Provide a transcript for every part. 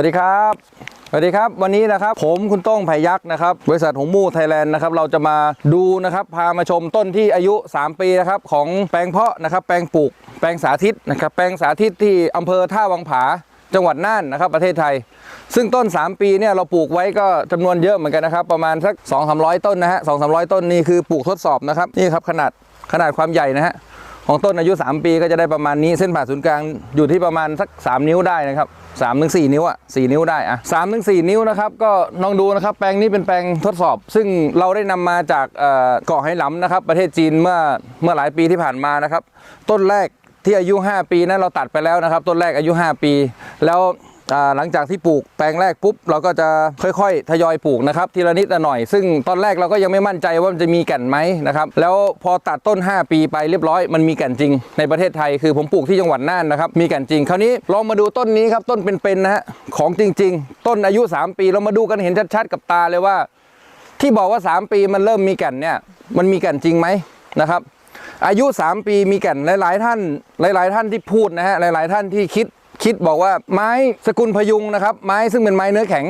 วัสดีครับสวัสดีครับ วันนี้นะครับผมคุณต้องไผ่ยักษ์นะครับ บริษัทหงมู่ไทยแลนด์นะครับเราจะมาดูนะครับพามาชมต้นที่อายุ 3 ปีนะครับของแปลงเพาะนะครับแปลงปลูก แปลงสาธิตนะครับแปลงสาธิตที่อำเภอท่าวังผาจังหวัดน่านนะครับประเทศไทย ซึ่งต้น 3 ปีเนี่ยเราปลูกไว้ก็จำนวนเยอะเหมือนกันนะครับ ประมาณสัก 2 3 0 0 ต้นนะฮะ2 3 0 0ต้นนี่คือปลูกทดสอบนะครับนี่ครับขนาดขนาดความใหญ่นะฮะของต้นอายุ 3 ปีก็จะได้ประมาณนี้เส้นผ่าศูนย์กลางอยู่ที่ประมาณสัก 3 นิ้วได้นะครับ สามถึงสี่นิ้วอะ4นิ้วได้อะสามถึงสี่นิ้วนะครับก็ลองดูนะครับแปลงนี้เป็นแปลงทดสอบ ซึ่งเราได้นำมาจากเกาะไหหลำนะครับ ประเทศจีนเมื่อเมื่อหลายปีที่ผ่านมานะครับ ต้นแรกที่อายุ 5 ปีนั้นเราตัดไปแล้วนะครับ ต้นแรกอายุ 5 ปี แล้ว หลังจากที่ปลูกแปลงแรกปุ๊บเราก็จะค่อยๆ ทยอยปลูกนะครับทีละนิดละหน่อย ซึ่งตอนแรกเราก็ยังไม่มั่นใจว่ามันจะมีแก่นไหมนะครับแล้วพอตัดต้น 5 ปีไปเรียบร้อยมันมีแก่นจริง ในประเทศไทยคือผมปลูกที่จังหวัดน่านนะครับมีแก่นจริง คราวนี้ลองมาดูต้นนี้ครับต้นเป็นๆนะฮะของจริง ๆ ต้นอายุ 3 ปีเรามาดูกันเห็นชัดๆกับตาเลยว่า ที่บอกว่า 3 ปีมันเริ่มมีแก่นเนี่ยมันมีแก่นจริงไหมนะครับอายุ 3 ปีมีแก่นหลาย ๆ ท่าน หลาย ๆ ท่านที่พูดนะฮะหลาย ๆ ท่านที่คิด คิดบอกว่าไม้สกุลพยุงนะครับ ไม้ซึ่งเป็นไม้เนื้อแข็ง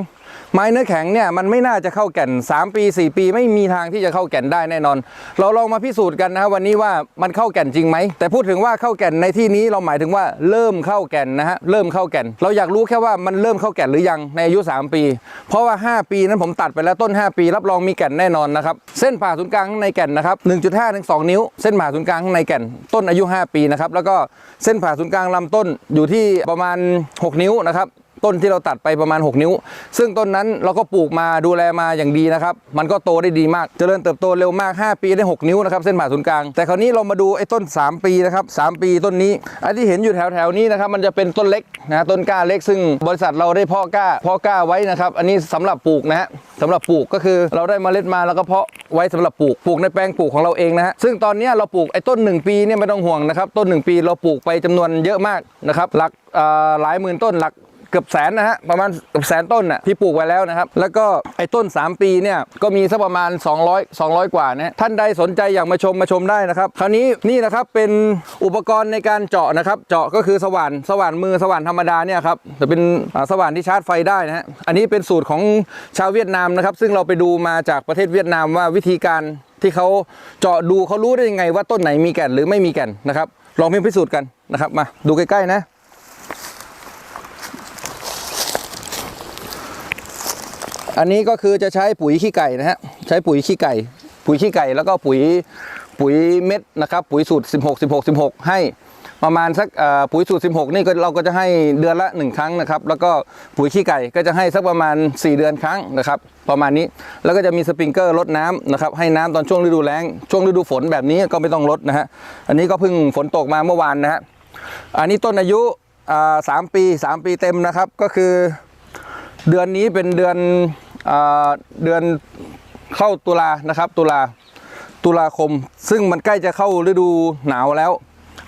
ไม้เนื้อแข็งเนี่ยมันไม่น่าจะเข้าแก่น 3 ปี 4 ปีไม่มีทางที่จะเข้าแก่นได้แน่นอน เราลองมาพิสูจน์กันนะครับวันนี้ว่ามันเข้าแก่นจริงไหม แต่พูดถึงว่าเข้าแก่นในที่นี้เราหมายถึงว่าเริ่มเข้าแก่นนะฮะเริ่มเข้าแก่น เราอยากรู้แค่ว่ามันเริ่มเข้าแก่นหรือยังในอายุ 3 ปี เพราะว่า 5 ปีนั้นผมตัดไปแล้วต้น 5 ปี รับรองมีแก่นแน่นอนนะครับเส้นผ่าศูนย์กลางในแก่นนะครับ1.5ถึง2นิ้ว เส้นผ่าศูนย์กลางข้างในแก่นต้นอายุ 5 ปีนะครับแล้วก็เส้นผ่าศูนย์กลางลำต้นอยู่ที่ประมาณ 6 นิ้วนะครับ ต้นที่เราตัดไปประมาณ 6 นิ้ว ซึ่งต้นนั้นเราก็ปลูกมาดูแลมาอย่างดีนะครับ มันก็โตได้ดีมากเจริญเติบโตเร็วมาก 5 ปีได้ 6 นิ้วนะครับเส้นผ่าศูนย์กลาง แต่คราวนี้เรามาดูไอ้ต้น 3 ปีนะครับ3ปีต้นนี้ไอ้ที่เห็นอยู่แถวแถวๆนี้นะครับมันจะเป็นต้นเล็กนะต้นกล้าเล็ก ซึ่งบริษัทเราได้เพาะกล้าเพาะกล้าไว้นะครับอันนี้สำหรับปลูกนะฮะสำหรับปลูกก็คือเราได้เมล็ดมาแล้วก็เพาะไว้สำหรับปลูกปลูกในแปลงปลูกของเราเองนะฮะซึ่งตอนนี้เราปลูกไอ้ต้น 1 ปีเนี่ยไม่ต้องห่วงนะครับต้น 1 ปีเราปลูกไปจำนวนเยอะมากนะครับหลักหลายหมื่นต้นหลัก เกือบแสนนะฮะประมาณเกือบแสนต้นน่ะที่ปลูกไว้แล้วนะครับ แล้วก็ไอ้ต้น 3 ปีเนี่ยก็มีสักประมาณ 200 200 กว่านะท่านใดสนใจอยากมาชมมาชมได้นะครับ คราวนี้นี่นะครับเป็นอุปกรณ์ในการเจาะนะครับ เจาะก็คือสว่านสว่านมือสว่านธรรมดาเนี่ยครับจะเป็นสว่านที่ชาร์จไฟได้นะฮะอันนี้เป็นสูตรของชาวเวียดนามนะครับ ซึ่งเราไปดูมาจากประเทศเวียดนามว่าวิธีการที่เขาเจาะดูเขารู้ได้ยังไงว่าต้นไหนมีแก่นหรือไม่มีแก่นนะครับ ลองพิสูจน์กันนะครับ มาดูใกล้ๆนะ อันนี้ก็คือจะใช้ปุ๋ยขี้ไก่นะฮะใช้ปุ๋ยขี้ไก่ ปุ๋ยขี้ไก่แล้วก็ปุ๋ยปุ๋ยเม็ดนะครับปุ๋ยสูตร 16 16 16 ให้ประมาณสักปุ๋ยสูตร 16 นี่ก็เราก็จะให้เดือนละ 1 ครั้งนะครับ แล้วก็ปุ๋ยขี้ไก่ก็จะให้สักประมาณ 4 เดือนครั้งนะครับ ประมาณนี้แล้วก็จะมีสปริงเกอร์ลดน้ำนะครับ ให้น้ำตอนช่วงฤดูแล้งช่วงฤดูฝนแบบนี้ก็ไม่ต้องลดนะฮะอันนี้ก็เพิ่งฝนตกมาเมื่อวานนะฮะอันนี้ต้นอายุอ่าสามปี 3 ปีเต็มนะครับก็คือ เดือนนี้เป็นเดือนอเดือนเข้าตุลานะครับ ตุลาตุลาคม ซึ่งมันใกล้จะเข้าฤดูหนาวแล้ว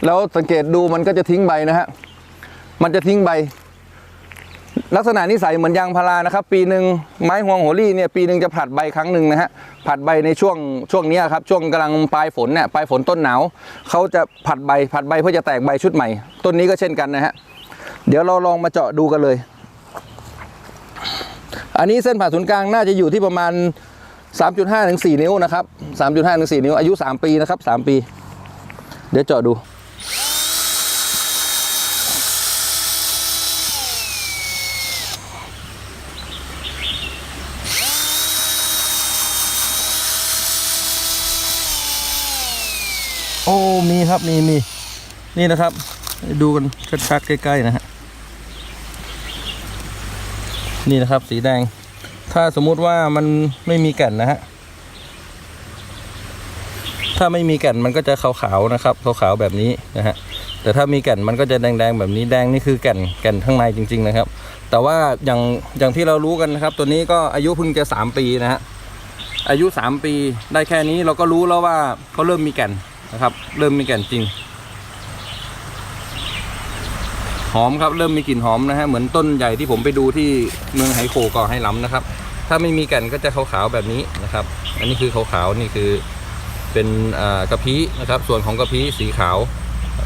แล้วสังเกตดูมันก็จะทิ้งใบนะฮะมันจะทิ้งใบ ลักษณะนิสัยเหมือนยางพารานะครับ ปีหนึ่งไม้ฮวงโหรี่เนี่ยปีหนึ่งจะผลัดใบครั้งหนึ่งนะฮะผลัดใบในช่วงช่วงนี้ครับช่วงกำลังปลายฝนเนี่ยปลายฝนต้นหนาวเขาจะผลัดใบผลัดใบเพื่อจะแตกใบชุดใหม่ ต้นนี้ก็เช่นกันนะฮะเดี๋ยวเราลองมาเจาะดูกันเลย อันนี้เส้นผ่าศูนย์กลางน่าจะอยู่ที่ประมาณ 3.5ถึง4นิ้วนะครับ3.5ถึง4นิ้วอายุ 3 ปีนะครับ 3 ปี เดี๋ยวเจาะดู โอ้มีครับมีมีนี่นะครับ ดูกันชัดๆใกล้ๆนะฮะ นี่นะครับ สีแดง ถ้าสมมุติว่ามันไม่มีแก่นนะฮะ ถ้าไม่มีแก่นมันก็จะขาวๆนะครับขาวๆแบบนี้นะฮะ แต่ถ้ามีแก่นมันก็จะแดงๆแบบนี้แดงนี่คือแก่นแก่นข้างในจริง ๆ นะครับ แต่ว่าอย่างอย่างที่เรารู้กันนะครับ ตัวนี้ก็อายุเพิ่งจะสามปีนะฮะอายุสามปีได้แค่นี้เราก็รู้แล้วว่าเขาเริ่มมีแก่นนะครับ เริ่มมีแก่นจริง หอมครับเริ่มมีกลิ่นหอมนะฮะเหมือนต้นใหญ่ที่ผมไปดูที่เมืองไหโขก่อให้ล้ำนะครับ ถ้าไม่มีแก่นก็จะขาวๆแบบนี้นะครับ อันนี้คือขาวๆนี่คือเป็นกระพี้นะครับ ส่วนของกระพี้สีขาว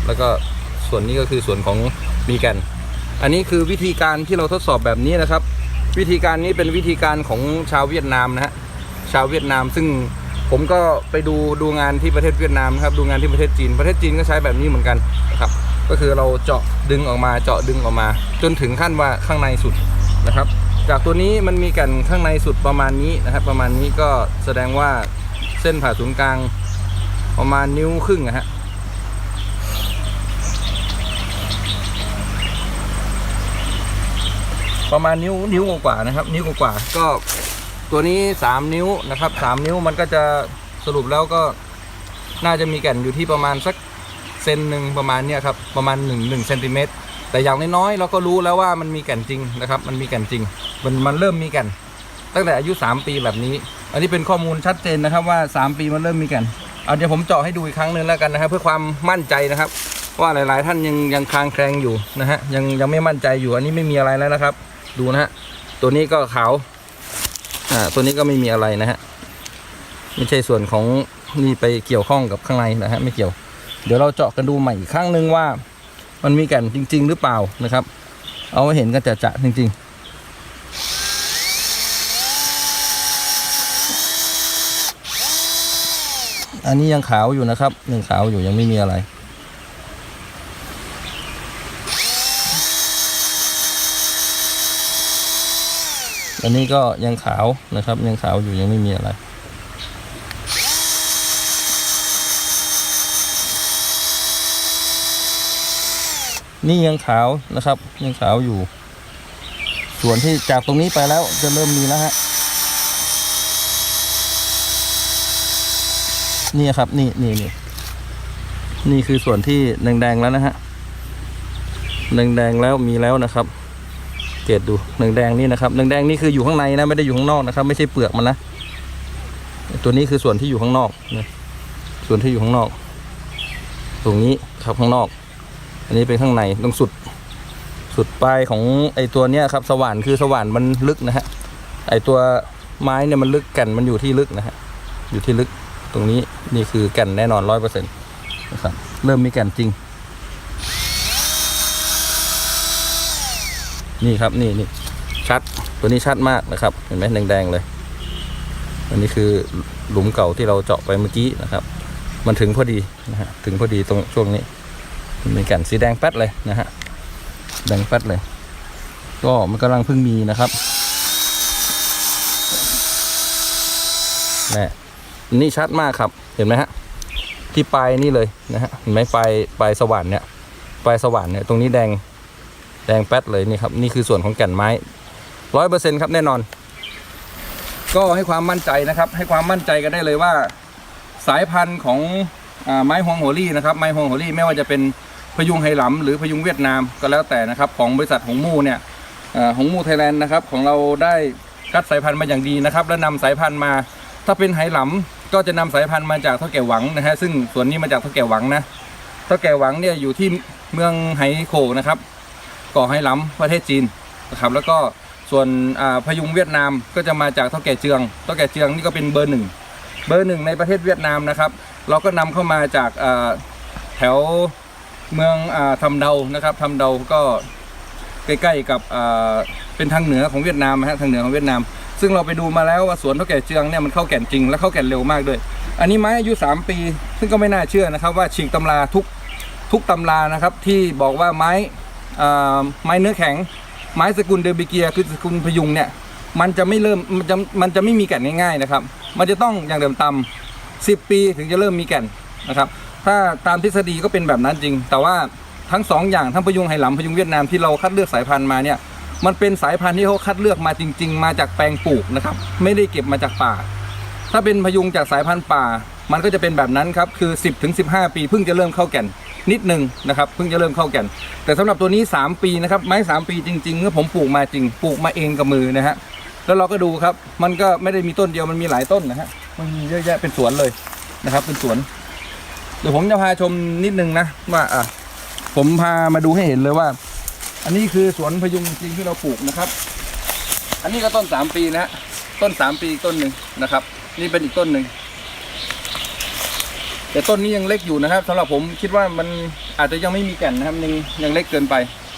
แล้วก็ส่วนนี้ก็คือส่วนของมีแก่น อันนี้คือวิธีการที่เราทดสอบแบบนี้นะครับ วิธีการนี้เป็นวิธีการของชาวเวียดนามนะฮะชาวเวียดนามซึ่งผมก็ไปดูดูงานที่ประเทศเวียดนามนะครับดูงานที่ประเทศจีน ประเทศจีนก็ใช้แบบนี้เหมือนกันนะครับ ก็คือเราเจาะดึงออกมาเจาะดึงออกมา จนถึงขั้นว่าข้างในสุดนะครับ จากตัวนี้มันมีแก่นข้างในสุดประมาณนี้นะครับ ประมาณนี้ก็แสดงว่าเส้นผ่าศูนย์กลางประมาณนิ้วครึ่งอะฮะประมาณนิ้วนิ้วกว่านะครับ นิ้วกว่าก็ตัวนี้ 3 นิ้วนะครับ 3 นิ้วมันก็จะสรุปแล้วก็น่าจะมีแก่นอยู่ที่ประมาณสัก เซนหนึ่งประมาณเนี้ยครับประมาณ1 1เซนติเมตรแต่อย่างน้อยๆเราก็รู้แล้วว่ามันมีแก่นจริงนะครับ มันมีแก่นจริง มันมันเริ่มมีแก่น ตั้งแต่อายุ 3 ปีแบบนี้ อันนี้เป็นข้อมูลชัดเจนนะครับว่า 3 ปีมันเริ่มมีแก่นเอาเดี๋ยวผมเจาะให้ดูอีกครั้งหนึ่งแล้วกันนะครับ เพื่อความมั่นใจนะครับ ว่าหลายๆ ท่านยังยังคลางแคลงอยู่นะฮะยังยังไม่มั่นใจอยู่ อันนี้ไม่มีอะไรแล้วนะครับ ดูนะฮะตัวนี้ก็ขาวอ่าตัวนี้ก็ไม่มีอะไรนะฮะไม่ใช่ส่วนของนี่ไปเกี่ยวข้องกับข้างในนะฮะไม่เกี่ยว เดี๋ยวเราเจาะกันดูใหม่อีกครั้งหนึ่งว่า มันมีแก่นจริง ๆ หรือเปล่านะครับ เอาเห็นกันจะจะๆจริง ๆอันนี้ยังขาวอยู่นะครับ ยังขาวอยู่ยังไม่มีอะไร อันนี้ก็ยังขาวนะครับ ยังขาวอยู่ยังไม่มีอะไร นี่ยังขาวนะครับ ยังขาวอยู่ ส่วนที่จากตรงนี้ไปแล้วจะเริ่มมีแล้วฮะนี่ครับ นี่นี่นี่นี่คือส่วนที่แดงๆแล้วนะฮะแดงๆแล้วมีแล้วนะครับเกตดูแดงๆนี่นะครับแดงๆนี่คืออยู่ข้างในนะไม่ได้อยู่ข้างนอกนะครับ ไม่ใช่เปลือกมันนะตัวนี้คือส่วนที่อยู่ข้างนอกนะส่วนที่อยู่ข้างนอก ตรงนี้ครับข้างนอก อันนี้เป็นข้างในตรงสุด สุดปลายของไอตัวเนี้ยครับ สว่านคือสว่านมันลึกนะฮะไอตัวไม้เนี่ยมันลึกแก่นมันอยู่ที่ลึกนะฮะอยู่ที่ลึกตรงนี้นี่คือแก่นแน่นอนร้อยเปอร์เซ็นต์นะครับเริ่มมีแก่นจริง นี่ครับนี่นี่ชัดตัวนี้ชัดมากนะครับ เห็นไหมแดงๆเลย อันนี้คือหลุมเก่าที่เราเจาะไปเมื่อกี้นะครับ มันถึงพอดีนะฮะถึงพอดีตรงช่วงนี้ มันเป็นแก่นสีแดงแป๊ดเลยนะฮะแดงแป๊ดเลย ก็มันกำลังเพิ่งมีนะครับนี่นี่ชัดมากครับเห็นไหมฮะที่ปลายนี่เลยนะฮะเห็นไหมปลายปลายสว่านเนี่ยปลายสว่านเนี่ยตรงนี้แดงแดงแป๊ดเลยนี่ครับนี่คือส่วนของแก่นไม้ร้อยเปอร์เซ็นครับแน่นอน ก็ให้ความมั่นใจนะครับ ให้ความมั่นใจกันได้เลยว่า สายพันธุ์ของอไม้ฮวงโหรี่นะครับไม้ฮวงโหรี่ไม่ว่าจะเป็น พยุงไหหลำหรือพยุงเวียดนามก็แล้วแต่นะครับ ของบริษัทหงมูเนี่ยอ่าหงมูไทยแลนด์นะครับของเราได้คัดสายพันธุ์มาอย่างดีนะครับ และนำสายพันธุ์มา ถ้าเป็นไหหลำก็จะนำสายพันธุ์มาจากเท่าแก่หวังนะฮะซึ่งส่วนนี้มาจากเท่าแก่หวังนะเท่าแก่หวังเนี่ยอยู่ที่เมืองไหโขนะครับก่อไหหลำประเทศจีนนะครับแล้วก็ส่วนพยุงเวียดนามก็จะมาจากเท่าแก่เจืองเท่าแก่เจืองนี่ก็เป็นเบอร์หนึ่งเบอร์หนึ่งในประเทศเวียดนามนะครับ เราก็นำเข้ามาจากแถว เมืองอทำเดานะครับทำเดาก็ใกล้ๆกับเป็นทางเหนือของเวียดนามนะฮะทางเหนือของเวียดนาม ซึ่งเราไปดูมาแล้วว่าสวนเท่าแก่เจืองเนี่ยมันเข้าแก่นจริงและเข้าแก่นเร็วมากด้วย อันนี้ไม้อายุ 3 ปี ซึ่งก็ไม่น่าเชื่อนะครับ ว่าฉีกตำราทุกทุกตำรานะครับที่บอกว่าไม้ไม้เนื้อแข็ง ไม้สกุลเดอร์บิเกีย คือสกุลพยุงเนี่ยมันจะไม่เริ่มมันจะมันจะไม่มีแก่นง่ายๆนะครับ มันจะต้องอย่างเดิมต่ำสิบปีถึงจะเริ่มมีแก่นนะครับ ถ้าตามทฤษฎีก็เป็นแบบนั้นจริง แต่ว่าทั้งสองอย่างทั้งพยุงไหหลำพยุงเวียดนามที่เราคัดเลือกสายพันธุ์มาเนี่ยมันเป็นสายพันธุ์ที่เขาคัดเลือกมาจริง ๆ มาจากแปลงปลูกนะครับไม่ได้เก็บมาจากป่า ถ้าเป็นพยุงจากสายพันธุ์ป่า มันก็จะเป็นแบบนั้นครับคือ 10ถึง15ปีเพิ่งจะเริ่มเข้าแก่นนิดหนึ่งนะครับเพิ่งจะเริ่มเข้าแก่น แต่สำหรับตัวนี้ 3 ปีนะครับไม้ 3 ปีจริงๆเมื่อผมปลูกมาจริงปลูกมาเองกับมือนะฮะแล้วเราก็ดูครับมันก็ไม่ได้มีต้นเดียวมันมีหลายต้นนะฮะมันมีเยอะแยะเป็นสวนเลยนะครับเป็นสวน เดี๋ยวผมจะพาชมนิดนึงนะว่าอะผมพามาดูให้เห็นเลยว่า อันนี้คือสวนพยุงจริงที่เราปลูกนะครับ อันนี้ก็ต้น3ปีนะฮะต้น3ปีอีต้นหนึ่งนะครับ นี่เป็นอีกต้นหนึ่งแต่ต้นนี้ยังเล็กอยู่นะครับสำหรับผมคิดว่ามันอาจจะยังไม่มีแก่นนะครับยังยังเล็กเกินไป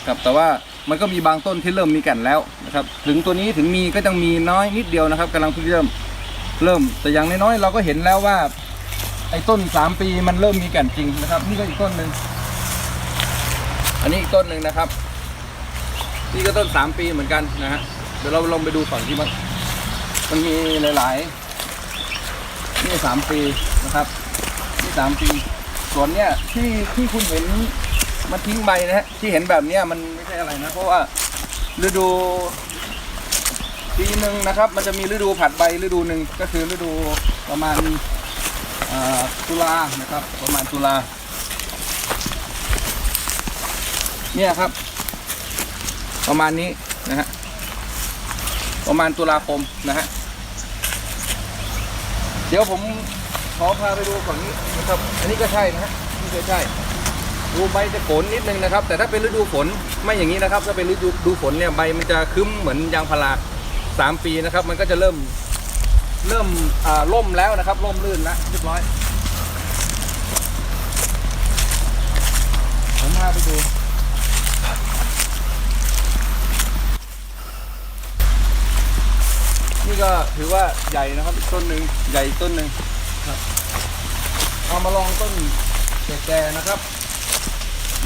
ครับแต่ว่ามันก็มีบางต้นที่เริ่มมีแก่นแล้วนะครับ ถึงตัวนี้ถึงมีก็ยังมีน้อยนิดเดียวนะครับกำลังเพิ่งเริ่มเริ่มแต่อย่างน้อยๆเราก็เห็นแล้วว่า ไอ้ต้นสามปีมันเริ่มมีแก่นจริงนะครับ นี่ก็อีกต้นหนึ่งอันนี้อีกต้นหนึ่งนะครับ นี่ก็ต้นสามปีเหมือนกันนะฮะเดี๋ยวเราลองไปดูฝั่งที่มันมันมีหลาย ๆ นี่สามปีนะครับ นี่สามปีส่วนเนี้ยที่ที่คุณเห็นมันทิ้งใบนะฮะที่เห็นแบบเนี้ยมันไม่ใช่อะไรนะ เพราะว่าฤดูปีหนึ่งนะครับ มันจะมีฤดูผัดใบฤดูหนึ่งก็คือฤดูประมาณ ตุลานะครับ ประมาณตุลาเนี่ยครับ ประมาณนี้นะฮะประมาณตุลาคมนะฮะเดี๋ยวผมขอพาไปดูฝั่งนี้นะครับ อันนี้ก็ใช่นะฮะนี่ก็ใช่ดูใบจะโขนนิดนึงนะครับ แต่ถ้าเป็นฤดูฝนไม่อย่างนี้นะครับ ถ้าเป็นฤดูดูฝนเนี่ยใบมันจะคึ้มเหมือนยางพาราสามปีนะครับ มันก็จะเริ่ม เริ่มอ่าล่มแล้วนะครับล่มลื่นแล้วเรียบร้อยผมพาไปดูนี่ก็ถือว่าใหญ่นะครับอีกต้นหนึ่งใหญ่ต้นหนึ่งเอามาลองต้นแก่ๆนะครับ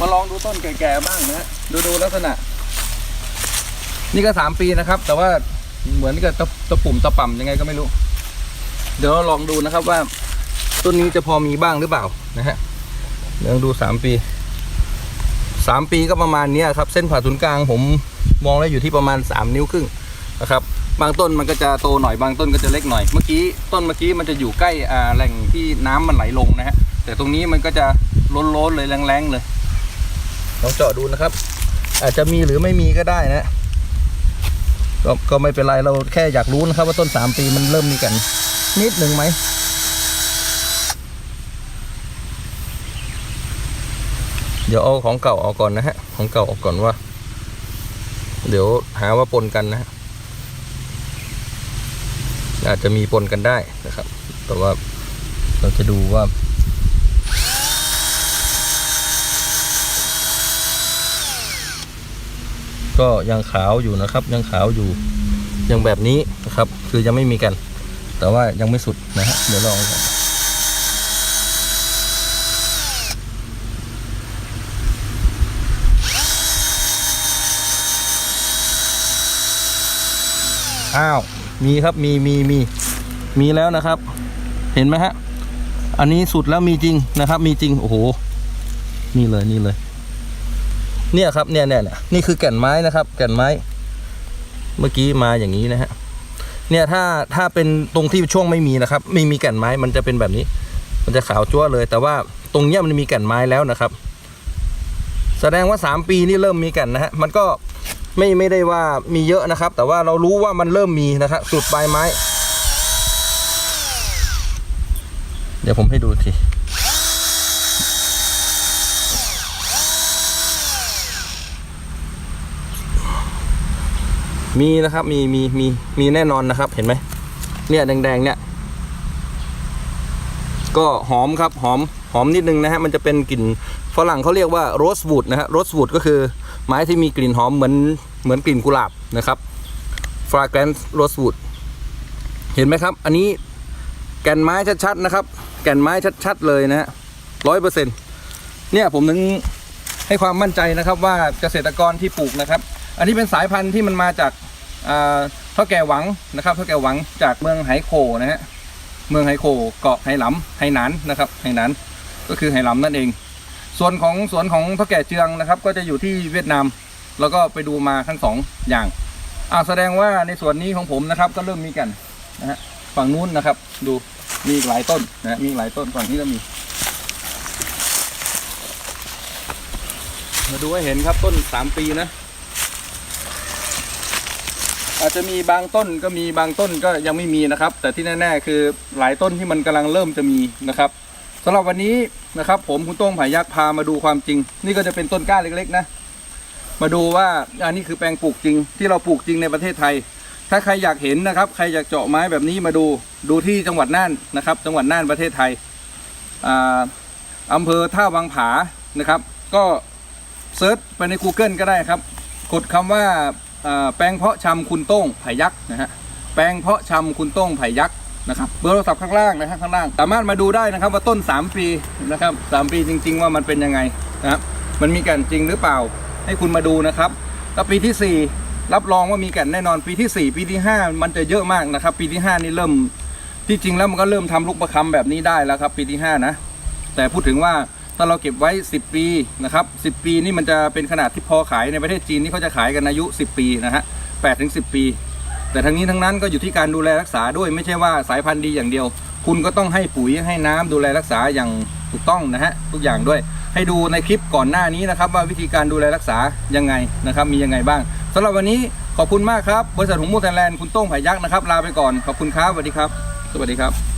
มาลองดูต้นแก่ๆบ้างนะฮะดูดูลักษณะ นี่ก็สามปีนะครับ แต่ว่าเหมือนกับตะตะปุ่มตะป่ำยังไงก็ไม่รู้ เดี๋ยวเราลองดูนะครับว่า ต้นนี้จะพอมีบ้างหรือเปล่านะฮะเดี๋ยวดูสามปีสามปีก็ประมาณนี้ครับ เส้นผ่าศูนย์กลางผมมองแล้อยู่ที่ประมาณสามนิ้วครึ่งนะครับบางต้นมันก็จะโตหน่อยบางต้นก็จะเล็กหน่อย เมื่อกี้ต้นเมื่อกี้มันจะอยู่ใกล้อ่าแหล่งที่น้ำมันไหลลงนะฮะแต่ตรงนี้มันก็จะล้นๆเลยแรงๆเลยลองเจาะดูนะครับ อาจจะมีหรือไม่มีก็ได้นะก็ก็ไม่เป็นไรเราแค่อยากรู้นะครับ ว่าต้นสามปีมันเริ่มมีกัน นิดหนึ่งไหมเดี๋ยวเอาของเก่าออกก่อนนะฮะ ของเก่าออกก่อนว่า เดี๋ยวหาว่าปนกันนะฮะอาจจะมีปนกันได้นะครับ แต่ว่าเราจะดูว่า ก็ยังขาวอยู่นะครับ ยังขาวอยู่ยังแบบนี้นะครับ คือยังไม่มีกัน แต่ว่ายังไม่สุดนะฮะเดี๋ยวลองก่อนอ้าวมีครับมีมีมีมีแล้วนะครับ เห็นไหมฮะ อันนี้สุดแล้วมีจริงนะครับ มีจริงโอ้โหนี่เลยนี่เลย เนี่ยครับเนี่ยเนี่ยเนี่ยนี่คือแก่นไม้นะครับ แก่นไม้ เมื่อกี้มาอย่างนี้นะฮะ เนี่ยถ้าถ้าเป็นตรงที่ช่วงไม่มีนะครับไม่มีแก่นไม้มันจะเป็นแบบนี้ มันจะขาวจั่วเลย แต่ว่าตรงเนี้ยมันมีแก่นไม้แล้วนะครับ แสดงว่าสามปีนี่เริ่มมีแก่นนะฮะมันก็ไม่ไม่ได้ว่ามีเยอะนะครับ แต่ว่าเรารู้ว่ามันเริ่มมีนะครับสุดปลายไม้ เดี๋ยวผมให้ดูที มีนะครับมีมีมีมีแน่นอนนะครับ เห็นไหมเนี่ยแดงๆเนี่ย ก็หอมครับหอมหอมนิดนึงนะฮะมันจะเป็นกลิ่นฝรั่งเขาเรียกว่าโรสวูดนะฮะโรสวูดก็คือไม้ที่มีกลิ่นหอมเหมือนเหมือนกลิ่นกุหลาบนะครับฟราแกรนซ์โรสวูดเห็นไหมครับ อันนี้แก่นไม้ชัดๆนะครับ แก่นไม้ชัดๆเลยนะฮะร้อยเปอร์เซ็นต์เนี่ยผมถึงให้ความมั่นใจนะครับว่าเกษตรกรที่ปลูกนะครับ อันนี้เป็นสายพันธุ์ที่มันมาจากเท่าแก่หวังนะครับเท่าแก่หวังจากเมืองไหโขนะฮะเมืองไหโขเกาะไหหลำไหหนานนะครับไหหนานก็คือไหหลำนั่นเอง ส่วนของสวนของเท่าแก่เจืองนะครับ ก็จะอยู่ที่เวียดนาม แล้วก็ไปดูมาทั้งสองอย่างอ่าแสดงว่าในส่วนนี้ของผมนะครับ ก็เริ่มมีกันนะฮะฝั่งนู้นนะครับ ดูมีหลายต้นนะฮะมีหลายต้นฝั่งนี้ก็มีมาดูให้เห็นครับต้นสามปีนะ อาจจะมีบางต้นก็มีบางต้นก็ยังไม่มีนะครับ แต่ที่แน่ๆคือหลายต้นที่มันกำลังเริ่มจะมีนะครับสำหรับวันนี้นะครับ ผมคุณต้งผายักษ์พามาดูความจริง นี่ก็จะเป็นต้นกล้าเล็ก ๆ นะ มาดูว่าอันนี้คือแปลงปลูกจริง ที่เราปลูกจริงในประเทศไทย ถ้าใครอยากเห็นนะครับ ใครอยากเจาะไม้แบบนี้มาดูดูที่จังหวัดน่านนะครับ จังหวัดน่านประเทศไทยอ่าอำเภอท่าวังผานะครับ ก็เซิร์ชไปใน Google ก็ได้ครับ กดคำว่า แปลงเพาะชำคุณโต้งไผ่ยักษ์นะฮะแปลงเพาะชำคุณโต้งไผ่ยักษ์นะครับเบอร์โทรศัพท์ข้างล่างนะฮะข้างล่างสามารถมาดูได้นะครับว่าต้น 3 ปีนะครับสามปีจริง ๆ ว่ามันเป็นยังไงนะครับมันมีแก่นจริงหรือเปล่าให้คุณมาดูนะครับแล้วปีทีสี่ 4 รับรองว่ามีแก่นแน่นอนปีที่ 4 ปีที่ 5 มันจะเยอะมากนะครับ ปีที่ 5 นี่เริ่มที่จริงแล้วมันก็เริ่มทำลูกประคำแบบนี้ได้แล้วครับ ปีที่ 5 นะ แต่พูดถึงว่า ถ้าเราเก็บไว้ 10 ปีนะครับ10 ปีนี่มันจะเป็นขนาดที่พอขายในประเทศจีนนี่เขาจะขายกันอายุ 10 ปีนะฮะ8ถึง10ปี แต่ทั้งนี้ทั้งนั้นก็อยู่ที่การดูแลรักษาด้วยไม่ใช่ว่าสายพันธุ์ดีอย่างเดียว คุณก็ต้องให้ปุ๋ยให้น้ำดูแลรักษาอย่างถูกต้องนะฮะทุกอย่างด้วย ให้ดูในคลิปก่อนหน้านี้นะครับ ว่าวิธีการดูแลรักษายังไงนะครับมียังไงบ้างสำหรับวันนี้ขอบคุณมากครับบริษัทหงมูไทยแลนด์คุณโต้งไผ่ยักษ์นะครับลาไปก่อนขอบคุณครับสวัสดีครับ สวัสดีครับ